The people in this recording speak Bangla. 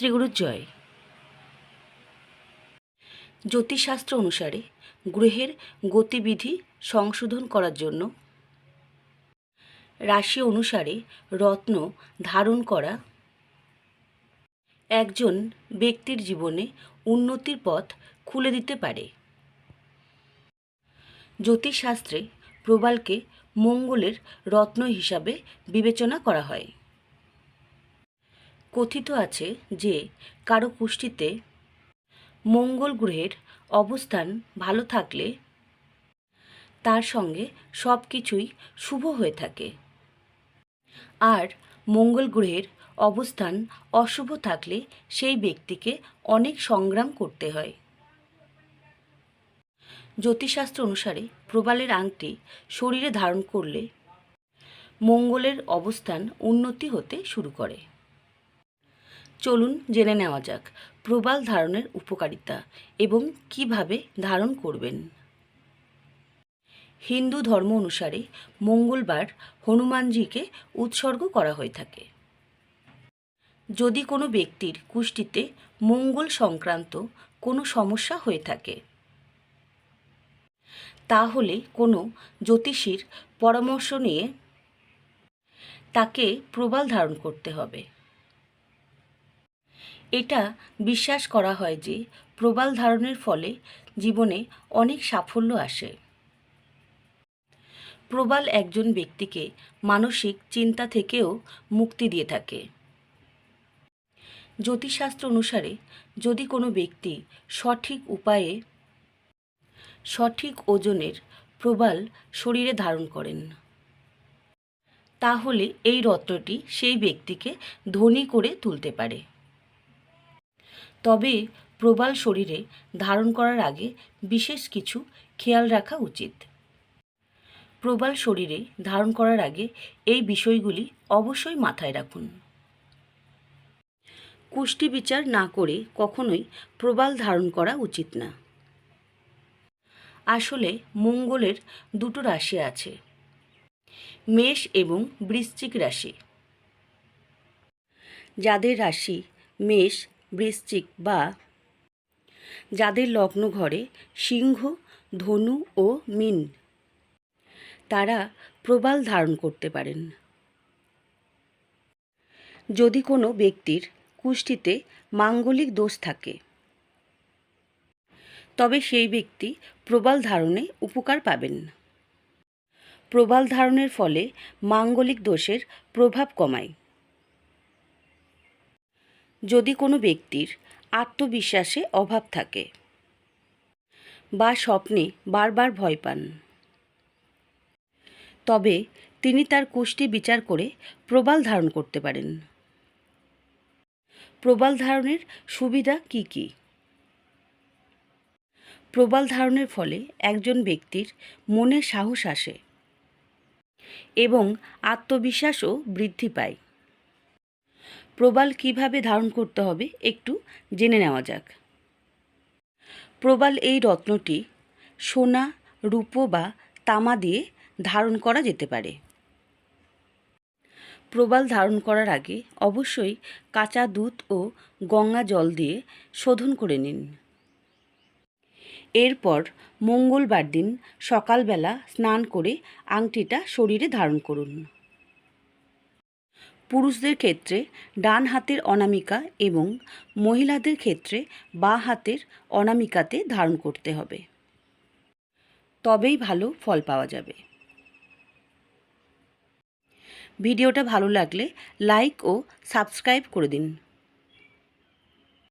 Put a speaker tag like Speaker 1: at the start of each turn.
Speaker 1: শ্রীগুরুর জয় জ্যোতিষশাস্ত্র অনুসারে গ্রহের গতিবিধি সংশোধন করার জন্য রাশি অনুসারে রত্ন ধারণ করা একজন ব্যক্তির জীবনে উন্নতির পথ খুলে দিতে পারে। জ্যোতিষশাস্ত্রে প্রবালকে মঙ্গলের রত্ন হিসাবে বিবেচনা করা হয়। কথিত আছে যে, কারও পুষ্টিতে মঙ্গল গ্রহের অবস্থান ভালো থাকলে তার সঙ্গে সব কিছুই শুভ হয়ে থাকে। আর মঙ্গল গ্রহের অবস্থান অশুভ থাকলে সেই ব্যক্তিকে অনেক সংগ্রাম করতে হয়। জ্যোতিষশাস্ত্র অনুসারে প্রবালের আংটি শরীরে ধারণ করলে মঙ্গলের অবস্থান উন্নতি হতে শুরু করে। চলুন জেনে নেওয়া যাক প্রবাল ধারণের উপকারিতা এবং কীভাবে ধারণ করবেন। হিন্দু ধর্ম অনুসারে মঙ্গলবার হনুমানজিকে উৎসর্গ করা হয়ে থাকে। যদি কোনো ব্যক্তির কুষ্টিতে মঙ্গল সংক্রান্ত কোনো সমস্যা হয়ে থাকে, তাহলে কোনো জ্যোতিষীর পরামর্শ নিয়ে তাকে প্রবাল ধারণ করতে হবে। এটা বিশ্বাস করা হয় যে প্রবাল ধারণের ফলে জীবনে অনেক সাফল্য আসে। প্রবাল একজন ব্যক্তিকে মানসিক চিন্তা থেকেও মুক্তি দিয়ে থাকে। জ্যোতিষশাস্ত্র অনুসারে যদি কোনো ব্যক্তি সঠিক উপায়ে সঠিক ওজনের প্রবাল শরীরে ধারণ করেন, তাহলে এই রত্নটি সেই ব্যক্তিকে ধনী করে তুলতে পারে। তবে প্রবাল শরীরে ধারণ করার আগে বিশেষ কিছু খেয়াল রাখা উচিত। প্রবাল শরীরে ধারণ করার আগে এই বিষয়গুলি অবশ্যই মাথায় রাখুন। কুষ্টি বিচার না করে কখনোই প্রবাল ধারণ করা উচিত না। আসলে মঙ্গলের দুটো রাশি আছে, মেষ এবং বৃশ্চিক রাশি। যাদের রাশি মেষ বৃশ্চিক বা যাদের লগ্ন ঘরে সিংহ, ধনু ও মিন, তারা প্রবাল ধারণ করতে পারেন। যদি কোনো ব্যক্তির কুষ্ঠিতে মাঙ্গলিক দোষ থাকে, তবে সেই ব্যক্তি প্রবাল ধারণে উপকার পাবেন। প্রবাল ধারণের ফলে মাঙ্গলিক দোষের প্রভাব কমায়। যদি কোনো ব্যক্তির আত্মবিশ্বাসে অভাব থাকে বা স্বপ্নে বারবার ভয় পান। তবে তিনি তার কুষ্টি বিচার করে প্রবাল ধারণ করতে পারেন। প্রবাল ধারণের সুবিধা কি কি? প্রবাল ধারণের ফলে একজন ব্যক্তির মনে সাহস আসে এবং আত্মবিশ্বাসও বৃদ্ধি পায়। প্রবাল কীভাবে ধারণ করতে হবে একটু জেনে নেওয়া যাক। প্রবাল এই রত্নটি সোনা, রূপো বা তামা দিয়ে ধারণ করা যেতে পারে। প্রবাল ধারণ করার আগে অবশ্যই কাঁচা দুধ ও গঙ্গা জল দিয়ে শোধন করে নিন। এরপর মঙ্গলবার দিন সকালবেলা স্নান করে আংটিটা শরীরে ধারণ করুন। পুরুষদের ক্ষেত্রে ডান হাতের অনামিকা এবং মহিলাদের ক্ষেত্রে বা হাতের অনামিকাতে ধারণ করতে হবে। তবেই ভালো ফল পাওয়া যাবে। ভিডিওটা ভালো লাগলে লাইক ও সাবস্ক্রাইব করে দিন।